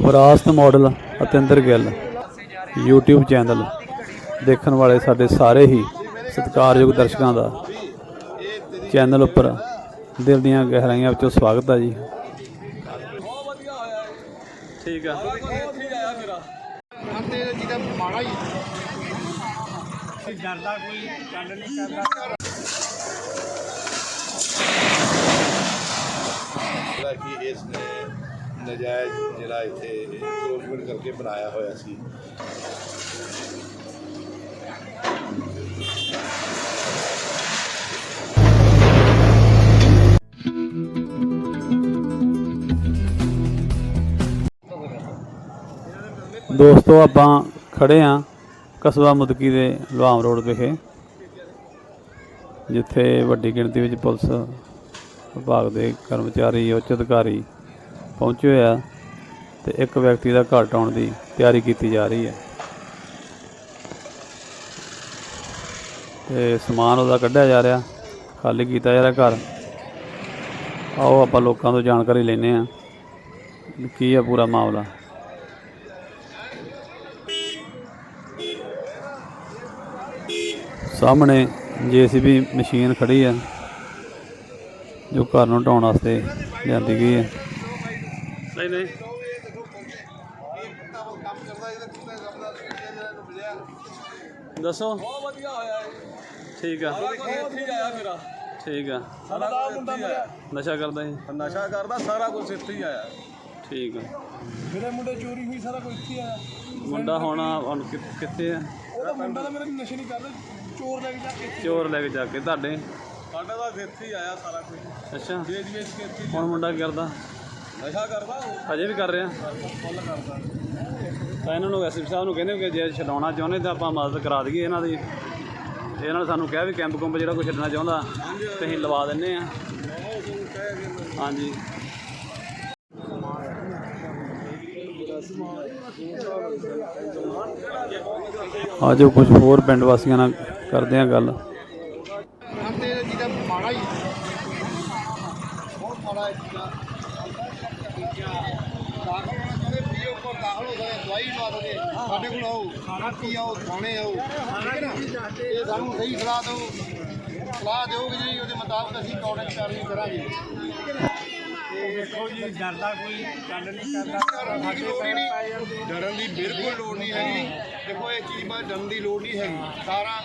ਵਿਰਾਸਤ model Atinder Gill YouTube channel ਦੇਖਣ ਵਾਲੇ ਸਾਡੇ ਸਾਰੇ ਹੀ ਸਤਿਕਾਰਯੋਗ ਦਰਸ਼ਕਾਂ ਦਾ ਚੈਨਲ ਉੱਪਰ ਦਿਲ ਦੀਆਂ ਗਹਿਰਾਈਆਂ ਵਿੱਚੋਂ ਸਵਾਗਤ ਹੈ ਜੀ। ਠੀਕ ਆ। ਕਿ ਇਸ ਨੇ ਨਜਾਇਜ਼ ਜਿਹੜਾ ਇੱਥੇ ਇਨਕਰੋਚਮੈਂਟ ਕਰਕੇ ਬਣਾਇਆ ਹੋਇਆ ਸੀ। ਦੋਸਤੋ, ਆਪਾਂ ਖੜੇ ਆ ਕਸਬਾ ਮੁਦਕੀ ਦੇ ਲੁਹਾਮ ਰੋਡ ਵਿਖੇ, ਜਿੱਥੇ ਵੱਡੀ ਗਿਣਤੀ ਵਿੱਚ ਪੁਲਿਸ ਵਿਭਾਗ ਦੇ ਕਰਮਚਾਰੀ, ਉੱਚ ਅਧਿਕਾਰੀ ਪਹੁੰਚੇ ਹੋਏ ਆ ਤੇ ਇੱਕ ਵਿਅਕਤੀ ਦਾ ਘਰ ਟਾਉਣ ਦੀ ਤਿਆਰੀ ਕੀਤੀ ਜਾ ਰਹੀ ਹੈ। ਤੇ ਸਮਾਨ ਉਹਦਾ ਕੱਢਿਆ ਜਾ ਰਿਹਾ, ਖਾਲੀ ਕੀਤਾ ਜਾ ਰਿਹਾ ਘਰ। ਆਓ ਆਪਾਂ ਲੋਕਾਂ ਤੋਂ ਜਾਣਕਾਰੀ ਲੈਨੇ ਆ ਕੀ ਹੈ ਪੂਰਾ ਮਾਮਲਾ। ਸਾਹਮਣੇ ਜੀਸੀਬੀ ਮਸ਼ੀਨ ਖੜੀ ਹੈ, ਜੋ ਘਰ ਨੂੰ ਢਾਉਣ ਵਾਸਤੇ ਲਿਆਂਦੀ ਗਈ ਹੈ। ਨਹੀਂ ਨਹੀਂ ਦੱਸੋ? ਬਹੁਤ ਵਧੀਆ ਹੋਇਆ ਹੈ ਠੀਕ ਆ। ਸਾਰਾ ਕੁਝ ਇੱਥੇ ਹੀ ਆਇਆ ਮੇਰਾ। ਠੀਕ ਆ। ਸਾਡਾ ਦਾ ਮੁੰਡਾ ਮੇਰਾ ਨਸ਼ਾ ਕਰਦਾ ਸੀ? ਨਸ਼ਾ ਕਰਦਾ ਸਾਰਾ ਕੁਝ ਇੱਥੇ ਹੀ ਆਇਆ। ਠੀਕ ਆ। ਮੇਰੇ ਮੁੰਡੇ ਚੋਰੀ ਹੋਈ ਸਾਰਾ ਕੁਝ ਇੱਥੇ ਆਇਆ। ਮੁੰਡਾ ਹੁਣ ਕਿੱਥੇ ਆ? ਉਹਦਾ ਮੁੰਡਾ ਤਾਂ ਮੇਰੇ ਨਸ਼ੇ ਨਹੀਂ ਕਰਦਾ ਚੋਰ ਲੈ ਕੇ ਜਾ ਕੇ ਚੋਰ ਲੈ ਕੇ ਜਾ ਕੇ ਤੁਹਾਡੇ? ਸਾਡਾ ਤਾਂ ਇੱਥੇ ਹੀ ਆਇਆ ਸਾਰਾ ਕੁਝ ਅੱਛਾ। ਵੇਚ ਕੇ ਇੱਥੇ ਹੁਣ ਮੁੰਡਾ ਕੀ ਕਰਦਾ? ਨਸ਼ਾ ਕਰਦਾ ਉਹ। ਅਜੇ ਵੀ ਕਰ ਰਿਹਾ। ਤਾਂ ਇਹਨਾਂ ਨੂੰ ਐਸਪੀ ਸਾਹਿਬ ਨੂੰ ਕਹਿੰਦੇ ਕਿ ਜੇ ਛਡਾਉਣਾ ਚਾਹੁੰਦੇ ਤਾਂ ਆਪਾਂ ਮਦਦ ਕਰਾ ਦਈਏ ਇਹਨਾਂ ਦੀ। ਤੇ ਇਹਨਾਂ ਨੇ ਸਾਨੂੰ ਕਿਹਾ ਵੀ ਕੈਂਪ ਕੁੰਪ ਜਿਹੜਾ ਕੋਈ ਛੱਡਣਾ ਚਾਹੁੰਦਾ ਤੇ ਅਸੀਂ ਲਵਾ ਦਿੰਨੇ ਆ। ਹਾਂਜੀ। ਆਜੋ ਕੁਝ ਹੋਰ ਪਿੰਡ ਵਾਸੀਆਂ ਨਾਲ ਕਰਦੇ ਆ ਗੱਲ ਅੰਤੇ ਜਿਹਦਾ ਮਾੜਾ ਹੀ ਬਹੁਤ ਮਾੜਾ ਹੈ ਜਿਹਦਾ ਦਾਖਲ ਹੋਣਾ ਚਾਹੁੰਦੇ ਫ੍ਰੀ ਆਫ ਕੋਲ ਦਾਖਲ ਹੋ ਸਕਦੇ ਦਵਾਈ ਲਵਾ ਸਕਦੇ ਸਾਡੇ ਕੋਲ ਆਓ ਖਾਣਾ ਪੀ ਆਓ ਥਾਣੇ ਆਓ ਠੀਕ ਹੈ ਨਾ? ਇਹ ਸਾਨੂੰ ਸਹੀ ਸਲਾਹ ਦਿਓ। ਸਲਾਹ ਦਿਓ ਕਿ ਜਿਹੜੀ ਉਹਦੇ ਮੁਤਾਬਕ ਅਸੀਂ ਕਾਰਡ ਕਾਰਵਾਈ ਕਰਾਂਗੇ। ਦੇਖੋ ਜੀ ਡਰਦਾ ਕੋਈ ਗੱਲ ਨਹੀਂ ਕਰਦਾ ਡਰਨ ਦੀ ਲੋੜ ਹੀ ਨਹੀਂ। ਡਰਨ ਦੀ ਬਿਲਕੁਲ ਲੋੜ ਨਹੀਂ ਹੈਗੀ। ਦੇਖੋ ਇਹ ਚੀਜ਼ ਬਾਰੇ ਡਰਨ ਦੀ ਲੋੜ ਨਹੀਂ ਹੈਗੀ। ਸਾਰਾ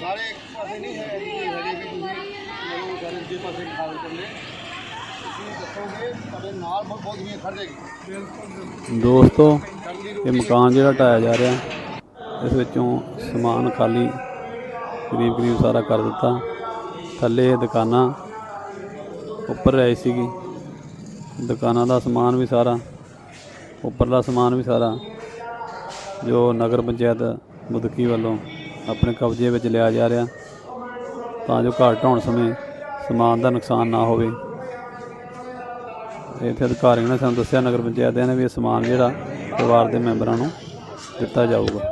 ਸਾਰੇ ਇੱਕ ਪਾਸੇ ਨਹੀਂ ਹੈ ਜੀ ਹਜੇ ਵੀ ਤੁਸੀਂ ਮੈਨੂੰ ਸਾਰੇ ਦੂਜੇ ਪਾਸੇ ਖਾਲ ਕਰਨੇ ਤੁਸੀਂ ਦੱਸੋਗੇ ਤੁਹਾਡੇ ਨਾਲ ਬਹੁਤ ਬਹੁਤ ਦੁਨੀਆ ਖੜ ਜਾਏਗੀ। ਦੋਸਤੋ ਡਰਨ ਦੀ ਇਹ ਮਕਾਨ ਜਿਹੜਾ ਢਾਇਆ ਜਾ ਰਿਹਾ। ਇਸ ਵਿੱਚੋਂ ਸਮਾਨ ਖਾਲੀ, ਕਰੀਬ ਕਰੀਬ ਸਾਰਾ ਕਰ ਦਿੱਤਾ। ਥੱਲੇ ਇਹ ਦੁਕਾਨਾਂ, ਉੱਪਰ ਰਹੀ ਸੀਗੀ। ਦੁਕਾਨਾਂ ਦਾ ਸਮਾਨ ਵੀ ਸਾਰਾ, ਉੱਪਰਲਾ ਸਮਾਨ ਵੀ ਸਾਰਾ, ਜੋ ਨਗਰ ਪੰਚਾਇਤ ਮੁਦਕੀ ਵੱਲੋਂ ਆਪਣੇ ਕਬਜ਼ੇ ਵਿੱਚ ਲਿਆ ਜਾ ਰਿਹਾ, ਤਾਂ ਜੋ ਘਰ ਢਾਉਣ ਸਮੇਂ ਸਮਾਨ ਦਾ ਨੁਕਸਾਨ ਨਾ ਹੋਵੇ। ਇੱਥੇ ਅਧਿਕਾਰੀਆਂ ਨੇ ਸਾਨੂੰ ਦੱਸਿਆ, ਨਗਰ ਪੰਚਾਇਤ ਦੇ ਨੇ ਵੀ ਇਹ ਸਮਾਨ ਜਿਹੜਾ ਪਰਿਵਾਰ ਦੇ ਮੈਂਬਰਾਂ ਨੂੰ ਦਿੱਤਾ ਜਾਊਗਾ।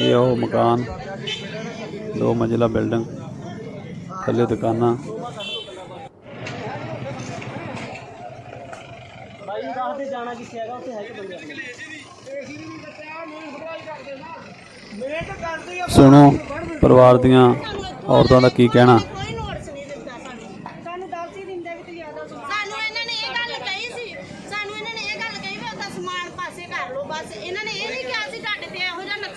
ਇਹ ਉਹ ਮਕਾਨ ਦੋ ਮੰਜ਼ਿਲਾ ਬਿਲਡਿੰਗ ਥੱਲੇ ਦੁਕਾਨਾਂ। ਸੁਣੋ ਪਰਿਵਾਰ ਦੀਆਂ ਔਰਤਾਂ ਦਾ ਕੀ ਕਹਿਣਾ? ਕੋਈ ਨੋਟਿਸ ਨਹੀਂ ਦਿੱਤਾ ਸਾਨੂੰ ਸਾਨੂੰ ਦੱਸ ਹੀ ਦਿੰਦੇ ਕਿ ਤੁਸੀਂ ਆਦਾ ਸਾਨੂੰ ਇਹਨਾਂ ਨੇ ਇਹ ਗੱਲ ਕਹੀ ਸੀ ਸਾਨੂੰ ਇਹਨਾਂ ਨੇ ਇਹ ਗੱਲ ਕਹੀ ਵੀ ਉਹਦਾ ਸਮਾਨ ਪਾਸੇ ਕਰ ਲਓ ਬਸ ਇਹਨਾਂ ਨੇ ਇਹ ਨਹੀਂ ਕਿਹਾ ਸੀ ਤੁਹਾਡੇ ਤੇ ਇਹੋ ਜਿਹਾ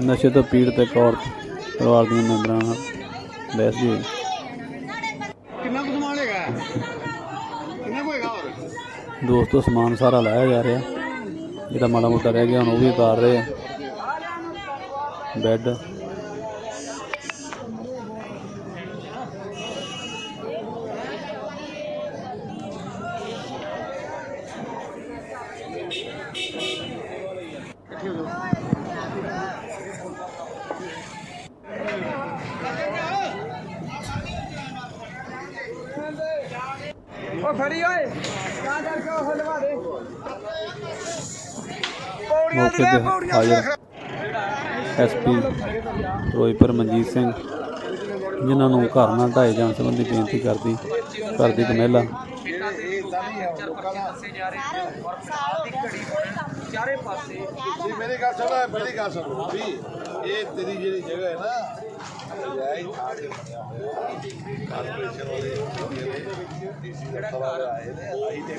ਨਸ਼ੇ ਤੋਂ ਪੀੜਤ ਇੱਕ ਔਰਤ ਪਰਿਵਾਰ ਦੀਆਂ ਮੈਂਬਰਾਂ ਨਾਲ ਬਹਿਸਦੀ ਹੋਈ। ਕਿੰਨਾ ਕੁ ਸਮਾਨ ਹੈਗਾ? ਕਿੰਨਾ ਕੁ ਹੋਏਗਾ ਹੋਰ? ਦੋਸਤੋ ਸਮਾਨ ਸਾਰਾ ਲਾਇਆ ਜਾ ਰਿਹਾ। ਜਿਹੜਾ ਮਾੜਾ ਮੋਟਾ ਰਹਿ ਗਿਆ ਹੁਣ ਉਹ ਵੀ ਉਤਾਰ ਰਹੇ ਆ। ਬੈੱਡ। ਉਹ ਫੜੀ ਓਏ। ਕਾ ਕਰਕੇ ਉਹ ਦੇ ਐਸਪੀ ਫਿਰੋਜ਼ਪੁਰ ਮਨਜੀਤ ਸਿੰਘ ਜਿਨ੍ਹਾਂ ਨੂੰ ਘਰ ਨਾ ਢਾਏ ਜਾਣ ਸੰਬੰਧੀ ਬੇਨਤੀ ਕਰਦੀ ਘਰ ਦੀ ਇੱਕ ਮਹਿਲਾ। ਚਾਰੇ ਪਾਸੇ ਜੀ ਮੇਰੀ ਗੱਲ ਸੁਣੋ ਮੇਰੀ ਗੱਲ ਸੁਣੋ। ਵੀ ਇਹ ਤੇਰੀ ਜਿਹੜੀ ਜਗ੍ਹਾ ਹੈ ਨਾ ਜਾਇਜ਼ ਥਾਂ ਤੇ ਬਣਿਆ ਹੋਇਆ ਕਾਰਪੋਰੇਸ਼ਨ ਵਾਲੇ ਜਿਹੜਾ ਘਰ ਆਏ ਨੇ ਅਸੀਂ ਤੇ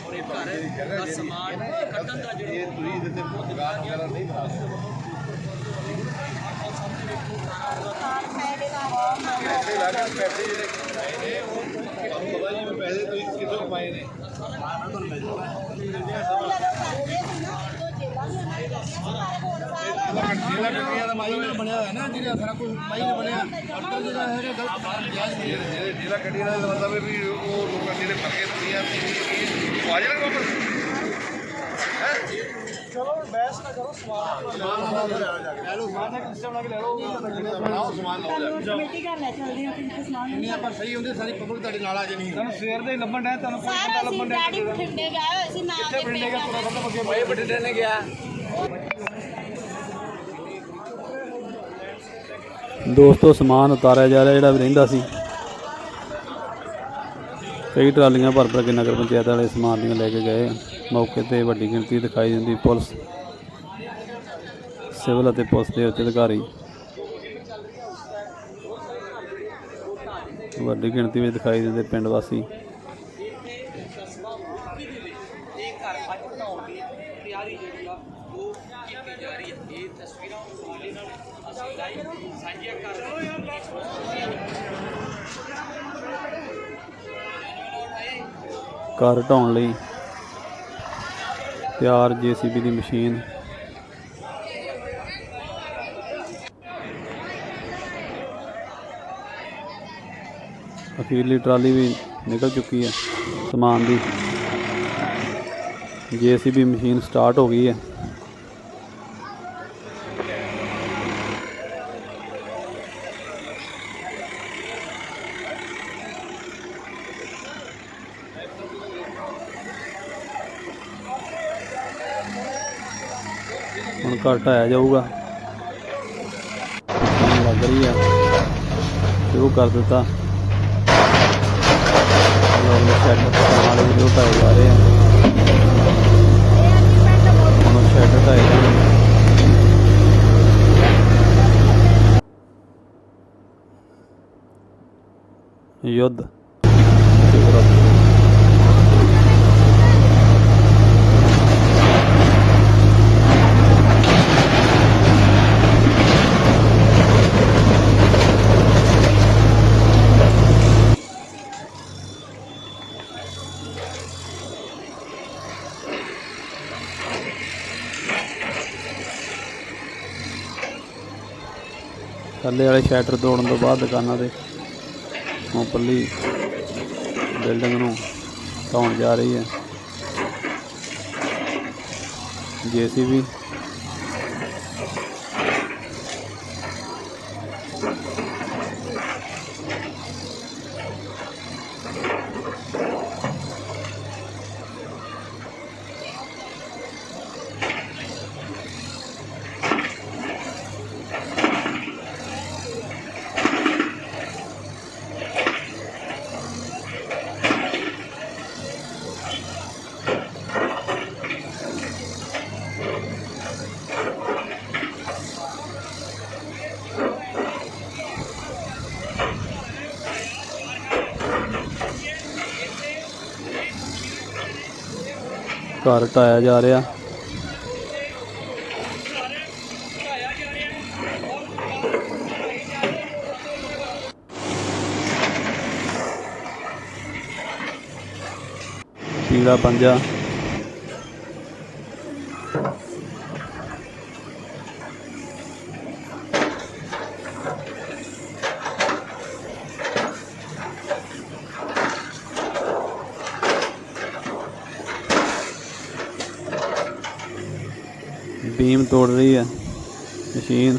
ਔਰ ਇਹ ਘਰ ਦਾ ਸਮਾਨ ਕੱਢਣ ਦਾ ਜਿਹੜਾ ਇਹ ਤੁਸੀਂ ਇਹਦੇ ਤੇ ਦੁਕਾਨ ਵਗੈਰਾ ਨਹੀਂ ਬਣਾ ਸਕਦੇ ਪੈਸੇ ਲਾ ਕੇ ਪੈਸੇ ਜਿਹੜੇ ਕਮਾਏ ਨੇ ਉਹ ਤੁਹਾਨੂੰ ਪਤਾ ਜੀ ਵੀ ਪੈਸੇ ਤੁਸੀਂ ਕਿੱਥੋਂ ਕਮਾਏ ਨੇ ਜਿਹੜਾ ਗੱਡੀਆਂ ਦਾ ਮਾਈ ਨਾਲ ਬਣਿਆ ਹੋਇਆ ਨਾ ਜਿਹੜਾ ਸਾਰਾ ਕੁਝ ਮਾਈ ਨਾਲ ਬਣਿਆ ਅੰਦਰ ਜਿਹੜਾ ਹੈਗਾ ਗਲਤ ਜਿਹੜੇ ਜਿਹੜਾ ਗੱਡੀਆਂ ਦਾ ਮਤਲਬ ਹੈ ਵੀ ਉਹ ਲੋਕਾਂ ਜਿਹੜੇ ਦੁਨੀਆ ਦੀ ਉਹ ਆ ਜਾਣਗੇ ਵਾਪਸ ਚਲੋ ਬੈਸ ਨਾ ਕਰੋ ਸਮਾਨ ਲੈ ਲਓ। ਸਮਾਨ ਦਾ ਸਿਸਟਮ ਲਾ ਕੇ ਲੈ ਲਓ। ਬਣਾਓ ਸਮਾਨ ਲਓ। ਜਾ ਕਮੇਟੀ ਘਰ ਲੈ ਚੱਲਦੇ ਆ ਕਿੰਨੇ ਸਮਾਨ ਨਹੀਂ ਆਪਾਂ ਸਹੀ ਹੁੰਦੇ ਸਾਰੀ ਪਬਲਿਕ ਤੁਹਾਡੇ ਨਾਲ ਆ ਜਾਣੀ ਤੁਹਾਨੂੰ ਸਵੇਰ ਦੇ ਹੀ ਲੱਭਣ ਡਿਆ ਤੁਹਾਨੂੰ ਕੋਈ ਸਾਰਾ ਪਤਾ ਸੀ ਲੱਭਣ ਡਿਆ ਡੈਡੀ ਬਠਿੰਡੇ ਗਏ ਹੋਏ ਸੀ ਨੇ ਗਿਆ। ਦੋਸਤੋ, ਸਮਾਨ ਉਤਾਰਿਆ ਜਾ ਰਿਹਾ, ਜਿਹੜਾ ਵੀ ਰਹਿੰਦਾ ਸੀ। ਕਈ ਟਰਾਲੀਆਂ ਭਰ ਭਰ ਕੇ ਨਗਰ ਪੰਚਾਇਤ ਵਾਲੇ ਸਮਾਨ ਦੀਆਂ ਲੈ ਕੇ ਗਏ। ਮੌਕੇ ਤੇ ਵੱਡੀ ਗਿਣਤੀ ਦਿਖਾਈ ਦਿੰਦੀ ਪੁਲਿਸ। ਸਿਵਲ ਅਤੇ ਪੁਲਿਸ ਦੇ ਉੱਚ ਅਧਿਕਾਰੀ। ਵੱਡੀ ਗਿਣਤੀ ਵਿੱਚ ਦਿਖਾਈ ਦਿੰਦੇ ਪਿੰਡ ਵਾਸੀ। ਘਰ ਢਾਉਣ ਲਈ ਤਿਆਰ ਜੀਸੀਬੀ ਦੀ ਮਸ਼ੀਨ। ਅਖੀਰਲੀ ਟਰਾਲੀ ਵੀ ਨਿਕਲ ਚੁੱਕੀ ਹੈ, ਸਮਾਨ ਦੀ। ਜੀਸੀਬੀ ਮਸ਼ੀਨ ਸਟਾਰਟ ਹੋ ਗਈ ਹੈ। ਘਰ ਢਾਇਆ ਜਾਊਗਾ। ਲੱਗ ਰਹੀ ਆ। ਸ਼ੁਰੂ ਕਰ ਦਿੱਤਾ। ਲੋਕ ਸ਼ੈੱਡ ਵਾਲੇ ਵੀ ਢਾਏ ਜਾ ਰਹੇ ਆ। ਹੁਣ ਸ਼ੈੱਡ ਢਾਏ ਜਾਣਗੇ ਯੁੱਧ। ਥੱਲੇ ਵਾਲੇ ਸ਼ਟਰ ਤੋੜਨ ਤੋਂ ਬਾਅਦ ਦੁਕਾਨਾਂ ਦੇ ਪੱਲੀ ਬਿਲਡਿੰਗ ਨੂੰ ਢਾਉਣ ਜਾ ਰਹੀ ਹੈ। ਜੀਸੀਬੀ ਘਰ ਢਾਇਆ ਜਾ ਰਿਹਾ। ਪੀਲਾ ਪੰਜਾ। ਬੀਮ ਤੋੜ ਰਹੀ ਹੈ ਮਸ਼ੀਨ।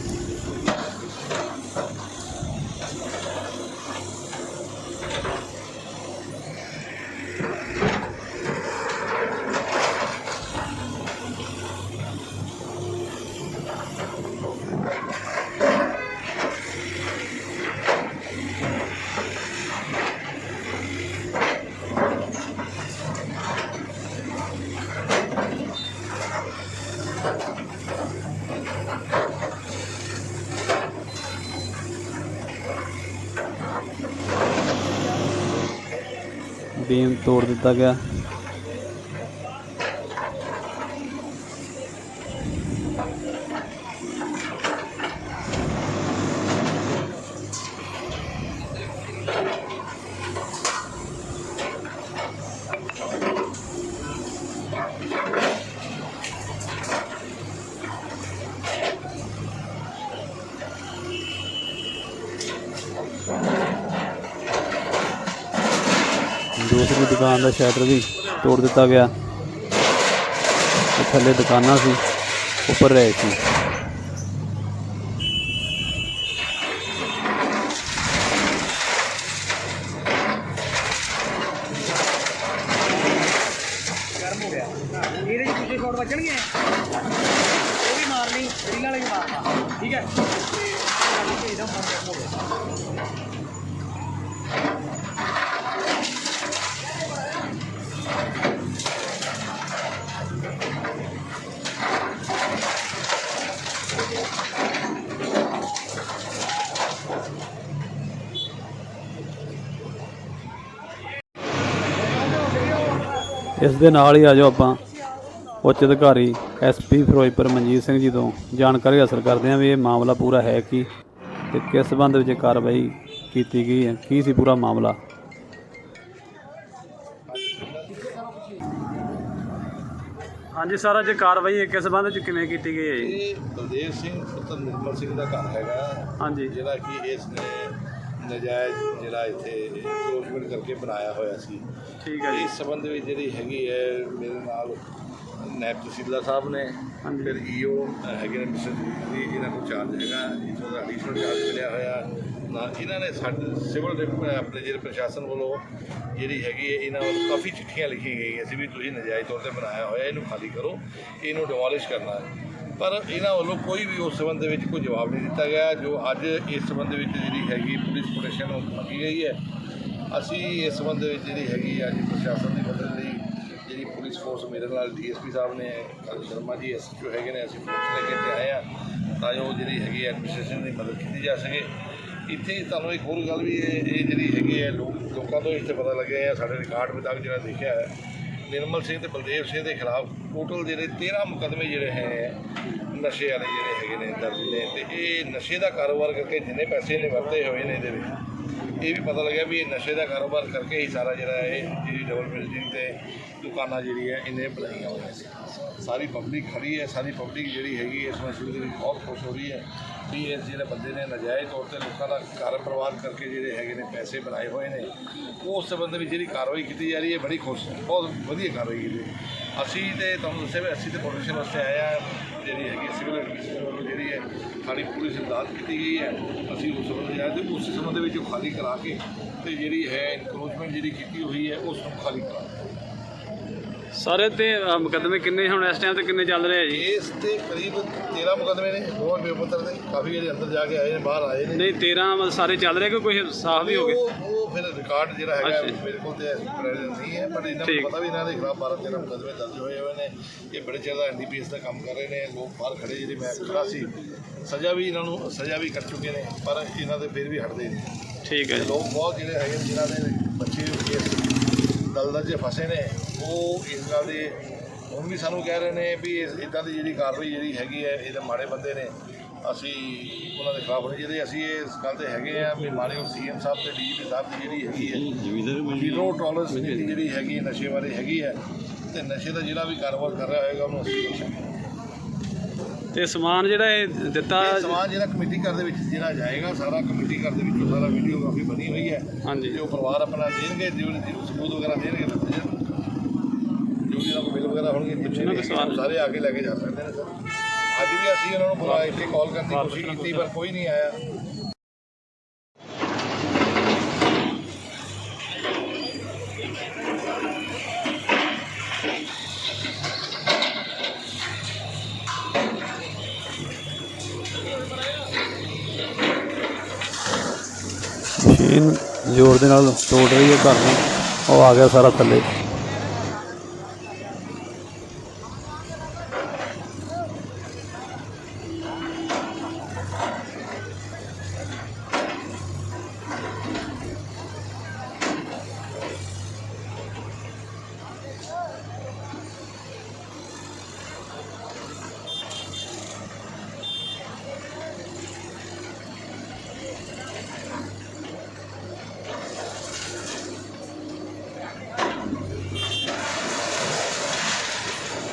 ਬੀਮ ਤੋੜ ਦਿੱਤਾ ਗਿਆ ਦੁਕਾਨ ਦਾ ਸ਼ਟਰ ਵੀ ਤੋੜ ਦਿੱਤਾ ਗਿਆ। ਥੱਲੇ ਦੁਕਾਨਾਂ ਸੀ, ਉੱਪਰ ਰਹੇ ਸੀ। ਇਹਦੇ ਚ ਦੂਜੇ ਸ਼ਾਟ ਵੱਜਣਗੇ। ਉਹ ਵੀ ਮਾਰਨੀ ਰੀਲ ਵਾਲੇ ਵੀ ਮਾਰਨਾ ਠੀਕ ਹੈ। ਤੇ ਇਹਦਾ ਫ਼ਰਕ ਹੋ ਗਿਆ ਇਸ ਦੇ ਨਾਲ ਹੀ ਆਜੋ ਆਪਾਂ ਉੱਚ ਅਧਿਕਾਰੀ ਐਸਪੀ ਫਿਰੋਜ਼ਪੁਰ ਮਨਜੀਤ ਸਿੰਘ ਜੀ ਤੋਂ ਜਾਣਕਾਰੀ ਹਾਸਲ ਕਰਦੇ ਹਾਂ ਵੀ ਇਹ ਮਾਮਲਾ ਪੂਰਾ ਹੈ ਕੀ ਤੇ ਕਿਸ ਸੰਬੰਧ ਵਿੱਚ ਕਾਰਵਾਈ ਕੀਤੀ ਗਈ ਹੈ? ਕੀ ਸੀ ਪੂਰਾ ਮਾਮਲਾ? ਹਾਂਜੀ ਸਰ ਅੱਜ ਕਾਰਵਾਈ ਕਿਸ ਸੰਬੰਧ ਵਿੱਚ ਕਿਵੇਂ ਕੀਤੀ ਗਈ ਹੈ ਜੀ? ਇਹ ਬਲਦੇਵ ਸਿੰਘ ਪੁੱਤਰ ਨਿਰਮਲ ਸਿੰਘ ਦਾ ਘਰ ਹੈਗਾ। ਹਾਂਜੀ। ਜਿਹੜਾ ਕਿ ਇਸ ਨੇ ਨਜਾਇਜ਼ ਜਿਹੜਾ ਇੱਥੇ ਇਨਕਰੋਚਮੈਂਟ ਕਰਕੇ ਬਣਾਇਆ ਹੋਇਆ ਸੀ। ਠੀਕ ਹੈ ਜੀ। ਇਸ ਸੰਬੰਧ ਵਿੱਚ ਜਿਹੜੀ ਹੈਗੀ ਹੈ ਮੇਰੇ ਨਾਲ ਨਾਇਬ ਤਹਿਸੀਲਦਾਰ ਸਾਹਿਬ ਨੇ ਹਾਂਜੀ। ਫਿਰ ਈਓ ਹੈਗੇ ਨੇ ਮਿਸਟਰ ਜੀ ਇਹਨਾਂ ਕੋਲ ਚਾਰਜ ਹੈਗਾ। ਇਥੋਂ ਦਾ ਐਡੀਸ਼ਨਲ ਚਾਰਜ ਮਿਲਿਆ ਹੋਇਆ। ਨਾ ਇਹਨਾਂ ਨੇ ਸਾਡੇ ਸਿਵਲ ਡਿਪ- ਆਪਣੇ ਜਿਹੜੇ ਪ੍ਰਸ਼ਾਸਨ ਵੱਲੋਂ ਜਿਹੜੀ ਹੈਗੀ ਹੈ, ਇਹਨਾਂ ਵੱਲ ਕਾਫੀ ਚਿੱਠੀਆਂ ਲਿਖੀ ਗਈਆਂ ਸੀ ਵੀ ਤੁਸੀਂ ਨਜਾਇਜ਼ ਤੌਰ ਤੇ ਬਣਾਇਆ ਹੋਇਆ, ਇਹਨੂੰ ਖਾਲੀ ਕਰੋ ਇਹਨੂੰ ਡਿਮੋਲਿਸ਼ ਕਰਨਾ ਹੈ। ਪਰ ਇਹਨਾਂ ਵੱਲੋਂ ਕੋਈ ਵੀ ਉਸ ਸੰਬੰਧ ਦੇ ਵਿੱਚ ਕੋਈ ਜਵਾਬ ਨਹੀਂ ਦਿੱਤਾ ਗਿਆ, ਜੋ ਅੱਜ ਇਸ ਸੰਬੰਧ ਵਿੱਚ ਜਿਹੜੀ ਹੈਗੀ ਪੁਲਿਸ ਪ੍ਰੋਟੈਕਸ਼ਨ ਮੰਗੀ ਗਈ ਹੈ। ਅਸੀਂ ਇਸ ਸੰਬੰਧ ਵਿੱਚ ਜਿਹੜੀ ਹੈਗੀ ਅੱਜ ਪ੍ਰਸ਼ਾਸਨ ਦੀ ਮਦਦ ਲਈ ਜਿਹੜੀ ਪੁਲਿਸ ਫੋਰਸ ਮੇਰੇ ਨਾਲ ਡੀਐਸਪੀ ਸਾਹਿਬ ਨੇ ਕੱਲ੍ਹ ਸ਼ਰਮਾ ਜੀ ਐਸਐਚਓ ਹੈਗੇ ਨੇ, ਅਸੀਂ ਪੁਲਿਸ ਲੈ ਕੇ ਇੱਥੇ ਆਏ ਆ ਤਾਂ ਜੋ ਜਿਹੜੀ ਹੈਗੀ ਐਡਮਿਨਿਸਟ੍ਰੇਸ਼ਨ ਦੀ ਮਦਦ ਕੀਤੀ ਜਾ ਸਕੇ। ਇੱਥੇ ਤੁਹਾਨੂੰ ਇੱਕ ਹੋਰ ਗੱਲ ਵੀ ਇਹ ਇਹ ਜਿਹੜੀ ਹੈਗੀ ਹੈ, ਲੋਕ ਲੋਕਾਂ ਤੋਂ ਇੱਥੇ ਪਤਾ ਲੱਗਿਆ ਹੈ, ਸਾਡੇ ਰਿਕਾਰਡ ਵਿੱਚ ਜਿਹੜਾ ਦੇਖਿਆ ਹੈ, ਨਿਰਮਲ ਸਿੰਘ ਤੇ ਬਲਦੇਵ ਸਿੰਘ ਦੇ ਖਿਲਾਫ ਟੋਟਲ ਜਿਹੜੇ 13 ਮੁਕਦਮੇ ਜਿਹੜੇ ਹੈ, ਨਸ਼ੇ ਵਾਲੇ ਜਿਹੜੇ ਹੈਗੇ ਨੇ ਦਰਜ ਨੇ ਤੇ ਇਹ ਨਸ਼ੇ ਦਾ ਕਾਰੋਬਾਰ ਕਰਕੇ ਜਿੰਨੇ ਪੈਸੇ ਨੇ ਵਰਤੇ ਹੋਏ ਨੇ ਇਹਦੇ ਵਿੱਚ। ਇਹ ਵੀ ਪਤਾ ਲੱਗਿਆ ਵੀ ਇਹ ਨਸ਼ੇ ਦਾ ਕਾਰੋਬਾਰ ਕਰਕੇ ਹੀ ਸਾਰਾ ਜਿਹੜਾ ਇਹ ਜਿਹੜੀ ਡਬਲ ਬਿਲਡਿੰਗ ਤੇ ਦੁਕਾਨਾਂ ਜਿਹੜੀ ਹੈ ਇਹਨੇ ਬਣਾਈਆਂ ਹੋਈਆਂ ਸੀ। ਸਾਰੀ ਪਬਲਿਕ ਖੜੀ ਹੈ, ਸਾਰੀ ਪਬਲਿਕ ਜਿਹੜੀ ਹੈਗੀ ਇਸ ਮਸਲੇ ਦੇ ਵਿੱਚ ਬਹੁਤ ਖੁਸ਼ ਹੋ ਰਹੀ ਹੈ ਵੀ ਇਸ ਜਿਹੜੇ ਬੰਦੇ ਨੇ ਨਜਾਇਜ਼ ਤੌਰ ਤੇ ਲੋਕਾਂ ਦਾ ਘਰ ਬਰਬਾਦ ਕਰਕੇ ਜਿਹੜੇ ਹੈਗੇ ਨੇ ਪੈਸੇ ਬਣਾਏ ਹੋਏ ਨੇ, ਉਸ ਸੰਬੰਧ ਵਿੱਚ ਜਿਹੜੀ ਕਾਰਵਾਈ ਕੀਤੀ ਜਾ ਰਹੀ ਹੈ, ਬੜੀ ਖੁਸ਼, ਬਹੁਤ ਵਧੀਆ ਕਾਰਵਾਈ ਕੀਤੀ ਅਸੀਂ ਤੇ ਤੁਹਾਨੂੰ ਦੱਸਿਆ ਵੀ ਅਸੀਂ ਤੇ ਪ੍ਰੋਟੈਕਸ਼ਨ ਵਾਸਤੇ ਆਏ ਆ ਜਿਹੜੀ ਹੈਗੀ ਸਿਵਲ ਐਡਮਿਨਿਸਟ੍ਰੇਸ਼ਨ ਵੱਲੋਂ ਜਿਹੜੀ ਹੈ ਸਾਡੀ ਪੂਰੀ ਸਿਧਾਂਤ ਕੀਤੀ ਗਈ ਹੈ। ਅਸੀਂ ਉਸ ਸੰਬੰਧ ਜਾਏ ਤੇ ਉਸ ਸੰਬੰਧ ਵਿੱਚ ਉਹ ਖਾਲੀ ਕਰਾ ਕੇ ਤੇ ਜਿਹੜੀ ਹੈ ਇਨਕਰੋਚਮੈਂਟ ਜਿਹੜੀ ਕੀਤੀ ਹੋਈ ਹੈ, ਉਸ ਨੂੰ ਖਾਲੀ ਕਰਾ ਸਾਰੇ ਤੇ ਮੁਕਦਮੇ ਕਿੰਨੇ ਹੁਣ ਇਸ ਟਾਈਮ ਤੇ ਕਿੰਨੇ ਚੱਲ ਰਹੇ ਆ ਜੀ? ਇਸ ਤੇ ਕਰੀਬ 13 ਮੁਕਦਮੇ ਨੇ ਦੋਵਾਂ ਬੇਪੁੱਤਰ ਦੇ ਕਾਫੀ ਜਿਹੜੇ ਅੰਦਰ ਜਾ ਕੇ ਆਏ ਨੇ ਬਾਹਰ ਆਏ ਨੇ। ਨਹੀਂ 13 ਮਤਲਬ ਸਾਰੇ ਚੱਲ ਰਹੇ ਕਿ ਕੋਈ ਸਾਫ਼ ਵੀ ਹੋ ਗਏ ਉਹ ਉਹ ਫਿਰ ਰਿਕਾਰਡ ਜਿਹੜਾ ਹੈਗਾ ਅੱਛਾ। ਮੇਰੇ ਕੋਲ ਤੇ ਪ੍ਰੈਜ਼ੈਂਟ ਨਹੀਂ ਹੈ ਪਰ ਇਹਨਾਂ ਠੀਕ। ਨੂੰ ਪਤਾ ਵੀ ਇਹਨਾਂ ਦੇ ਖਿਲਾਫ 12 13 ਮੁਕਦਮੇ ਦਰਜ ਹੋਏ ਹੋਏ ਨੇ। ਇਹ ਬੜੇ ਚਿਰ ਦਾ ਐਨਡੀਪੀਐਸ ਦਾ ਕੰਮ ਕਰ ਰਹੇ ਨੇ ਲੋਕ ਬਾਹਰ ਖੜੇ ਜਿਹੜੇ ਮੈਂ ਖੜਾ ਸੀ ਸਜ਼ਾ ਵੀ ਇਹਨਾਂ ਨੂੰ ਸਜ਼ਾ ਵੀ ਕਰ ਚੁੱਕੇ ਨੇ ਪਰ ਇਹਨਾਂ ਦੇ ਫਿਰ ਵੀ ਹਟਦੇ ਨਹੀਂ ਠੀਕ ਹੈ ਜੀ। ਲੋਕ ਬਹੁਤ ਜਿਹੜੇ ਹੈਗੇ ਨੇ, ਜਿਨ੍ਹਾਂ ਦੇ ਬੱਚੇ ਇਸ ਦਲਦਲ 'ਚ ਫਸੇ ਨੇ ਉਹ ਇਸ ਗੱਲ ਦੇ ਹੁਣ ਵੀ ਸਾਨੂੰ ਕਹਿ ਰਹੇ ਨੇ ਵੀ ਇਸ ਇਦਾਂ ਦੀ ਜਿਹੜੀ ਕਾਰਵਾਈ ਜਿਹੜੀ ਹੈਗੀ ਹੈ ਇਹਦੇ ਮਾੜੇ ਬੰਦੇ ਨੇ ਅਸੀਂ ਉਹਨਾਂ ਦੇ ਖਿਲਾਫ ਨਹੀਂ ਜਿਹਦੇ ਅਸੀਂ ਇਸ ਗੱਲ ਤੇ ਹੈਗੇ ਆ ਵੀ ਮਾਨਯੋਗ ਸੀਐਮ ਸਾਹਿਬ ਤੇ ਡੀਜੀਪੀ ਸਾਹਿਬ ਦੀ ਜਿਹੜੀ ਹੈਗੀ ਹੈ ਜ਼ੀਰੋ ਟੋਲਰੈਂਸ ਜਿਹੜੀ ਹੈਗੀ ਹੈ ਨਸ਼ੇ ਬਾਰੇ ਹੈਗੀ ਹੈ ਤੇ ਨਸ਼ੇ ਦਾ ਜਿਹੜਾ ਵੀ ਕਾਰੋਬਾਰ ਕਰ ਰਿਹਾ ਹੋਏਗਾ ਉਹਨੂੰ ਅਸੀਂ। ਤੇ ਸਮਾਨ ਜਿਹੜਾ ਇਹ ਦਿੱਤਾ ਇਹ ਸਮਾਨ ਜਿਹੜਾ ਕਮੇਟੀ ਘਰ ਦੇ ਵਿੱਚ ਜਿਹੜਾ ਜਾਏਗਾ ਸਾਰਾ ਕਮੇਟੀ ਘਰ ਦੇ ਵਿੱਚੋਂ ਸਾਰਾ ਵੀਡੀਓਗ੍ਰਾਫੀ ਬਣੀ ਹੋਈ ਹੈ। ਹਾਂਜੀ। ਉਹ ਪਰਿਵਾਰ ਆਪਣਾ ਦੇਣਗੇ ਜੋ ਜੋ ਸਬੂਤ ਵਗੈਰਾ ਦੇਣਗੇ ਜੋ ਵੀ ਇਹਨਾਂ ਕੋਲ ਬਿੱਲ ਵਗੈਰਾ ਹੋਣਗੇ ਪਿੱਛੇ ਸਾਰੇ ਆ ਕੇ ਲੈ ਕੇ ਜਾ ਸਕਦੇ ਨੇ ਸਰ। ਅੱਜ ਵੀ ਅਸੀਂ ਉਹਨਾਂ ਨੂੰ ਬੁਲਾ ਇੱਥੇ ਕਾਲ ਕਰਨ ਦੀ ਕੋਸ਼ਿਸ਼ ਕੀਤੀ ਪਰ ਕੋਈ ਨਹੀਂ ਆਇਆ। ਦੇ ਨਾਲ ਤੋੜ ਰਹੀ ਹੈ ਘਰ ਨੂੰ। ਉਹ ਆ ਗਿਆ ਸਾਰਾ ਥੱਲੇ।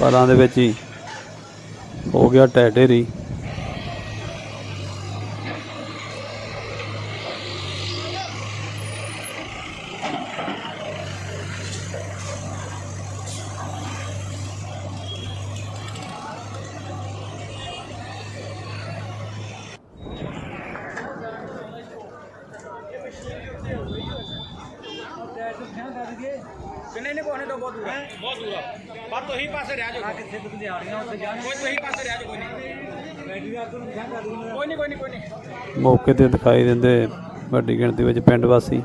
ਪਲਾਂ ਦੇ ਵਿੱਚ ਹੀ ਹੋ ਗਿਆ ਢਹਿ ਢੇਰੀ ਕਿੰਨੇ ਨੇ ਕੋਹਨੇ ਤੋਂ ਬਹੁਤ ਦੂਰ ਹੈ ਬਹੁਤ ਦੂਰ ਆ ਪਰ ਤੁਸੀਂ ਪਾਸੇ ਰਹਿ ਜਾਓ। ਕਿੱਥੇ ਤੁਸੀਂ ਦਿਹਾੜੀਆਂ ਉੱਥੇ ਜਾਣ ਕੋਈ ਤੁਸੀਂ ਪਾਸੇ ਰਹਿ ਜਾਓ ਕੋਈ ਨਹੀਂ। ਬੈਟਰੀ ਦਾ ਤੁਹਾਨੂੰ ਧਿਆਨ ਕਰ ਦੂੰਗਾ ਕੋਈ ਨਹੀਂ ਕੋਈ ਨਹੀਂ ਕੋਈ ਨਹੀਂ। ਮੌਕੇ ਤੇ ਦਿਖਾਈ ਦਿੰਦੇ ਵੱਡੀ ਗਿਣਤੀ ਵਿੱਚ ਪਿੰਡ ਵਾਸੀ।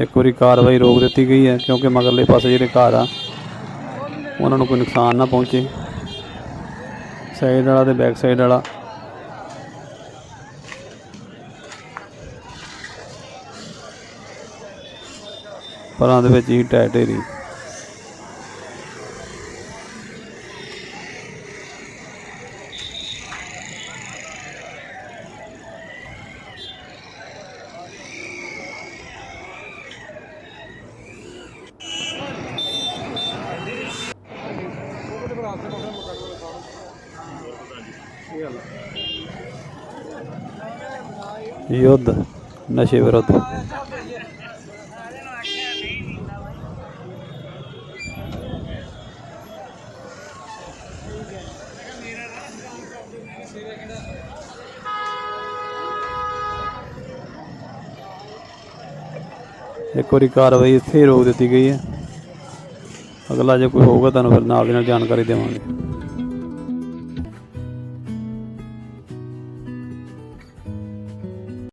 ਇੱਕ ਵਾਰੀ ਕਾਰਵਾਈ ਰੋਕ ਦਿੱਤੀ ਗਈ ਹੈ, ਕਿਉਂਕਿ ਮਗਰਲੇ ਪਾਸੇ ਜਿਹੜੇ ਘਰ ਆ, ਉਹਨਾਂ ਨੂੰ ਕੋਈ ਨੁਕਸਾਨ ਨਾ ਪਹੁੰਚੇ। ਸਾਈਡ ਵਾਲਾ ਤੇ ਬੈਕ ਸਾਈਡ ਵਾਲਾ। ਪਰਾਂ ਦੇ ਵਿੱਚ ਹੀ ਢਹਿ ਯੁੱਧ, ਨਸ਼ੇ ਵਿਰੁੱਧ। ਇੱਕ ਵਾਰੀ ਕਾਰਵਾਈ ਇੱਥੇ ਰੋਕ ਦਿੱਤੀ ਗਈ ਹੈ। ਅਗਲਾ ਜੇ ਕੋਈ ਹੋਊਗਾ, ਤੁਹਾਨੂੰ ਫਿਰ ਨਾਲ ਦੀ ਨਾਲ ਜਾਣਕਾਰੀ ਦੇਵਾਂਗੇ।